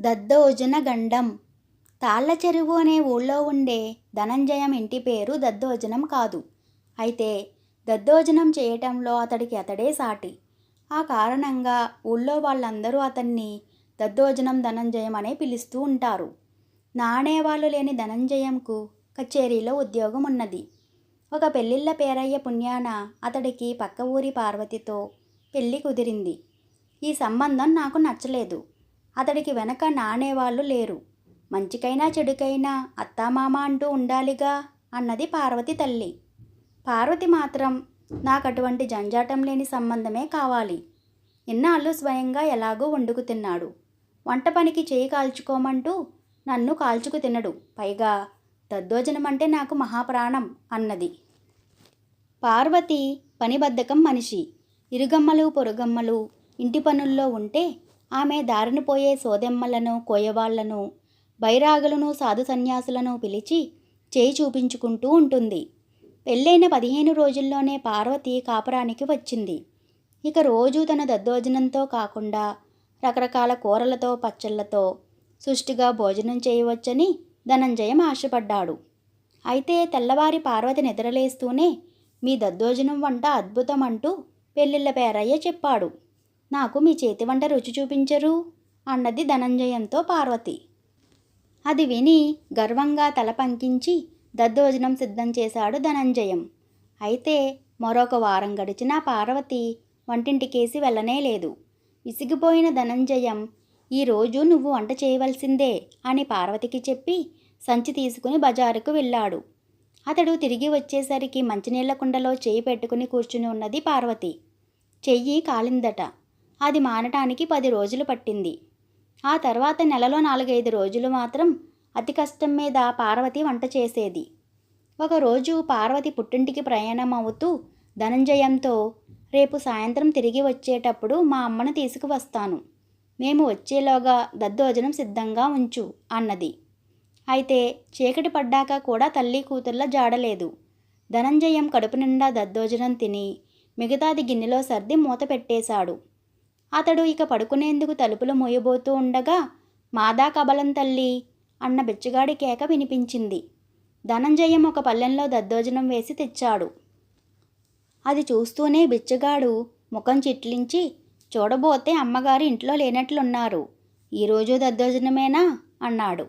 దద్దోజన గండం తాళ్ళ చెరువు అనే ఊళ్ళో ఉండే ధనంజయం ఇంటి పేరు దద్దోజనం కాదు. అయితే దద్దోజనం చేయటంలో అతడికి అతడే సాటి. ఆ కారణంగా ఊళ్ళో వాళ్ళందరూ అతన్ని దద్దోజనం ధనంజయం అనే పిలుస్తూ ఉంటారు. నాణేవాళ్ళు లేని ధనంజయంకు కచేరీలో ఉద్యోగం ఉన్నది ఒక పెళ్ళిళ్ళ పేరయ్య పుణ్యాన అతడికి పక్క ఊరి పార్వతితో పెళ్ళి కుదిరింది. ఈ సంబంధం నాకు నచ్చలేదు. అతడికి వెనక నానేవాళ్ళు లేరు. మంచికైనా చెడుకైనా అత్తామామ అంటూ ఉండాలిగా అన్నది పార్వతి తల్లి. పార్వతి మాత్రం నాకు అటువంటి జంజాటం లేని సంబంధమే కావాలి. ఇన్నాళ్ళు స్వయంగా ఎలాగో వండుకు తిన్నాడు. వంట పనికి చేయి కాల్చుకోమంటూ నన్ను కాల్చుకు తినడు. పైగా దద్దోజనం అంటే నాకు మహాప్రాణం అన్నది. పార్వతి పనిబద్ధకం మనిషి. ఇరుగమ్మలు పొరుగమ్మలు ఇంటి పనుల్లో ఉంటే ఆమె దారినిపోయే సోదెమ్మలను కోయవాళ్ళను బైరాగులను సాధు సన్యాసులను పిలిచి చేయి చూపించుకుంటూ ఉంటుంది. పెళ్ళైన పదిహేను రోజుల్లోనే పార్వతి కాపురానికి వచ్చింది. ఇక రోజు తన దద్దోజనంతో కాకుండా రకరకాల కూరలతో పచ్చళ్ళతో సుష్టిగా భోజనం చేయవచ్చని ధనంజయం ఆశపడ్డాడు. అయితే తెల్లవారి పార్వతి నిద్రలేస్తూనే మీ దద్దోజనం వంట అద్భుతం అంటూ పెళ్ళిళ్ళ పేరయ్య చెప్పాడు. నాకు మీ చేతి వంట రుచి చూపించరు అన్నది ధనంజయంతో పార్వతి. అది విని గర్వంగా తల పంకించి దద్దోజనం సిద్ధం చేశాడు ధనంజయం. అయితే మరొక వారం గడిచినా పార్వతి వంటింటికేసి వెళ్ళనే లేదు. విసిగిపోయిన ధనంజయం ఈరోజు నువ్వు వంట చేయవలసిందే అని పార్వతికి చెప్పి సంచి తీసుకుని బజారుకు వెళ్ళాడు. అతడు తిరిగి వచ్చేసరికి మంచినీళ్ళ కుండలో చేయి పెట్టుకుని కూర్చుని ఉన్నది పార్వతి. చెయ్యి కాలిందట. అది మానటానికి పది రోజులు పట్టింది. ఆ తర్వాత నెలలో నాలుగైదు రోజులు మాత్రం అతి కష్టం మీద పార్వతి వంట చేసేది. ఒకరోజు పార్వతి పుట్టింటికి ప్రయాణం అవుతూ ధనంజయంతో రేపు సాయంత్రం తిరిగి వచ్చేటప్పుడు మా అమ్మను తీసుకువస్తాను. మేము వచ్చేలోగా దద్దోజనం సిద్ధంగా ఉంచు అన్నది. అయితే చీకటి పడ్డాక కూడా తల్లి కూతుర్ల జాడలేదు. ధనంజయం కడుపు నిండా దద్దోజనం తిని మిగతాది గిన్నెలో సర్ది మూత పెట్టేశాడు. అతడు ఇక పడుకునేందుకు తలుపులు మోయబోతూ ఉండగా మాదా కబలం తల్లి అన్న బిచ్చగాడి కేక వినిపించింది. ధనంజయం ఒక పల్లెంలో దద్దోజనం వేసి తెచ్చాడు. అది చూస్తూనే బిచ్చగాడు ముఖం చిట్లించి చూడబోతే అమ్మగారు ఇంట్లో లేనట్లున్నారు. ఈరోజు దద్దోజనమేనా? అన్నాడు.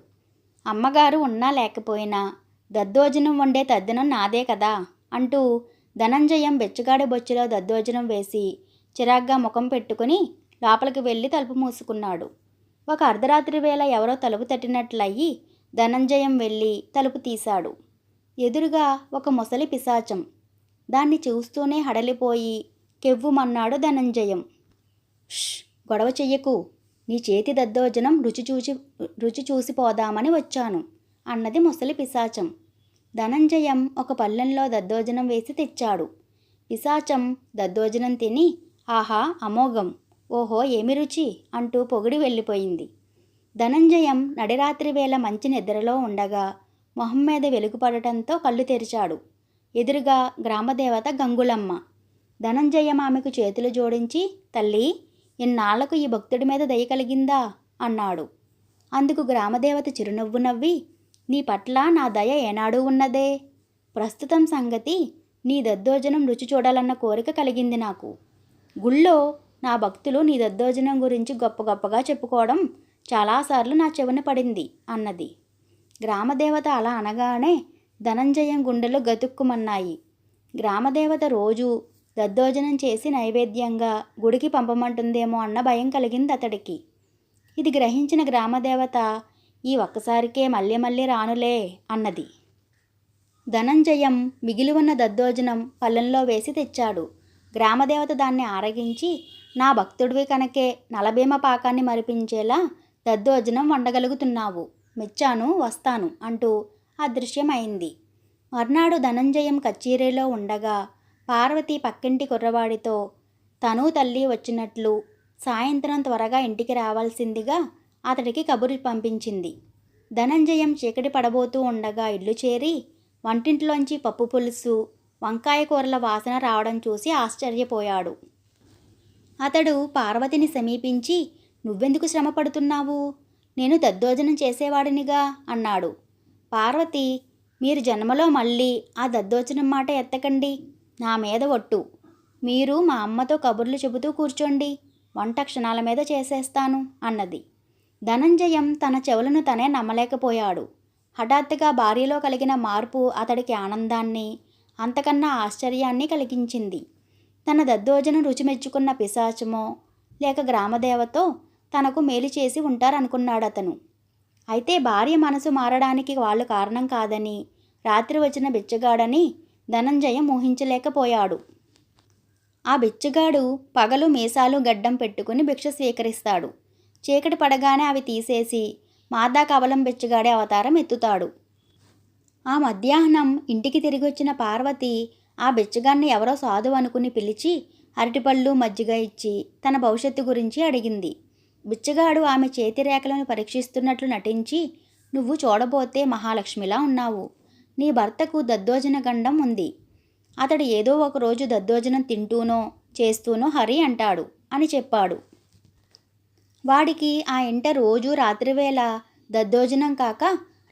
అమ్మగారు ఉన్నా లేకపోయినా దద్దోజనం వండే తద్దినం నాదే కదా అంటూ ధనంజయం బెచ్చగాడి బొచ్చులో దద్దోజనం వేసి చిరాగ్గా ముఖం పెట్టుకుని లోపలికి వెళ్ళి తలుపు మూసుకున్నాడు. ఒక అర్ధరాత్రి వేళ ఎవరో తలుపు తట్టినట్లయి ధనంజయం వెళ్ళి తలుపు తీశాడు. ఎదురుగా ఒక ముసలి పిశాచం. దాన్ని చూస్తూనే హడలిపోయి కెవ్వుమన్నాడు ధనంజయం. ష్ గొడవ చెయ్యకు. నీ చేతి దద్దోజనం రుచి చూసి రుచి చూసిపోదామని వచ్చాను అన్నది ముసలి పిశాచం. ధనంజయం ఒక పళ్ళెంలో దద్దోజనం వేసి తెచ్చాడు. పిశాచం దద్దోజనం తిని ఆహా అమోఘం. ఓహో ఏమి రుచి? అంటూ పొగిడి వెళ్ళిపోయింది. ధనంజయం నడిరాత్రి వేళ మంచి నిద్రలో ఉండగా మొహం మీద వెలుగుపడటంతో కళ్ళు తెరిచాడు. ఎదురుగా గ్రామదేవత గంగులమ్మ. ధనంజయం ఆమెకు చేతులు జోడించి తల్లి ఇన్నాళ్ళకు ఈ భక్తుడి మీద దయ కలిగిందా? అన్నాడు. అందుకు గ్రామదేవత చిరునవ్వు నవ్వి నీ పట్ల నా దయ ఏనాడు ఉన్నదే. ప్రస్తుతం సంగతి నీ దద్దోజనం రుచి చూడాలన్న కోరిక కలిగింది నాకు. గుళ్ళో నా భక్తులు నీ దద్దోజనం గురించి గొప్ప గొప్పగా చెప్పుకోవడం చాలాసార్లు నా చెవిన పడింది అన్నది. గ్రామదేవత అలా అనగానే ధనంజయం గుండెలు గతుక్కుమన్నాయి. గ్రామదేవత రోజు దద్దోజనం చేసి నైవేద్యంగా గుడికి పంపమంటుందేమో అన్న భయం కలిగింది అతడికి. ఇది గ్రహించిన గ్రామదేవత ఈ ఒక్కసారికే మళ్ళీ మళ్ళీ రానులే అన్నది. ధనంజయం మిగిలి ఉన్న దద్దోజనం పళ్ళెంలో వేసి తెచ్చాడు. గ్రామదేవత దాన్ని ఆరగించి నా భక్తుడివి కనుకే నలభీమ పాకాన్ని మరిపించేలా దద్దోజనం వండగలుగుతున్నావు. మెచ్చాను వస్తాను అంటూ అదృశ్యమైంది. మర్నాడు ధనంజయం కచేరీలో ఉండగా పార్వతి పక్కింటి కుర్రవాడితో తను తల్లి వచ్చినట్లు సాయంత్రం త్వరగా ఇంటికి రావాల్సిందిగా అతడికి కబురు పంపించింది. ధనంజయం చీకటి పడబోతూ ఉండగా ఇల్లు చేరి వంటింట్లోంచి పప్పు పులుసు వంకాయ కూరల వాసన రావడం చూసి ఆశ్చర్యపోయాడు. అతడు పార్వతిని సమీపించి నువ్వెందుకు శ్రమ పడుతున్నావు? నేను దద్దోజనం చేసేవాడినిగా అన్నాడు. పార్వతి మీరు జన్మలో మళ్ళీ ఆ దద్దోజనం మాట ఎత్తకండి. నా మీద ఒట్టు. మీరు మా అమ్మతో కబుర్లు చెబుతూ కూర్చోండి. వంట క్షణాల మీద చేసేస్తాను అన్నది. ధనంజయం తన చెవులను తనే నమ్మలేకపోయాడు. హఠాత్తుగా భార్యలో కలిగిన మార్పు అతడికి ఆనందాన్ని అంతకన్నా ఆశ్చర్యాన్ని కలిగించింది. తన దద్దోజనం రుచి మెచ్చుకున్న పిశాచమో లేక గ్రామదేవతో తనకు మేలు చేసి ఉంటారనుకున్నాడు అతను అయితే భార్య మనసు మారడానికి వాళ్ళు కారణం కాదని రాత్రి వచ్చిన బిచ్చగాడని ధనంజయం ఊహించలేకపోయాడు. ఆ బిచ్చగాడు పగలు మీసాలు గడ్డం పెట్టుకుని భిక్ష స్వీకరిస్తాడు. చీకటి పడగానే అవి తీసేసి మాదా కవలం బిచ్చగాడే అవతారం ఎత్తుతాడు. ఆ మధ్యాహ్నం ఇంటికి తిరిగి వచ్చిన పార్వతి ఆ బిచ్చగాన్ని ఎవరో సాధువు అనుకుని పిలిచి అరటిపళ్ళు మజ్జిగ ఇచ్చి తన భవిష్యత్తు గురించి అడిగింది. బిచ్చగాడు ఆమె చేతి రేఖలను పరీక్షిస్తున్నట్లు నటించి నువ్వు చూడబోతే మహాలక్ష్మిలా ఉన్నావు. నీ భర్తకు దద్దోజన గండం ఉంది. అతడు ఏదో ఒక రోజు దద్దోజనం తింటూనో చేస్తూనో హరి అంటాడు అని చెప్పాడు. వాడికి ఆ ఇంట రోజు రాత్రివేళ దద్దోజనం కాక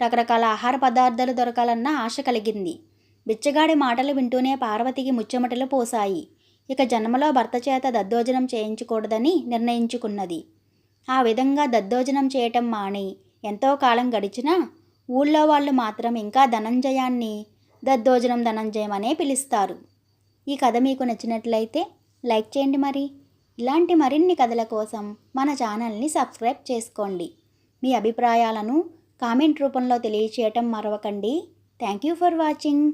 రకరకాల ఆహార పదార్థాలు దొరకాలన్న ఆశ కలిగింది. బిచ్చగాడి మాటలు వింటూనే పార్వతికి ముచ్చెమటలు పోసాయి ఇక జన్మలో భర్త చేత దద్దోజనం చేయించకూడదని నిర్ణయించుకున్నది. ఆ విధంగా దద్దోజనం చేయటం మాని ఎంతో కాలం గడిచినా ఊళ్ళో వాళ్ళు మాత్రం ఇంకా ధనంజయాన్ని దద్దోజనం ధనంజయం అనే పిలుస్తారు. ఈ కథ మీకు నచ్చినట్లయితే లైక్ చేయండి మరి. ఇలాంటి మరిన్ని కథల కోసం మన ఛానల్ని సబ్స్క్రైబ్ చేసుకోండి. మీ అభిప్రాయాలను కామెంట్ రూపంలో తెలియచేయటం మరవకండి. Thank you for watching.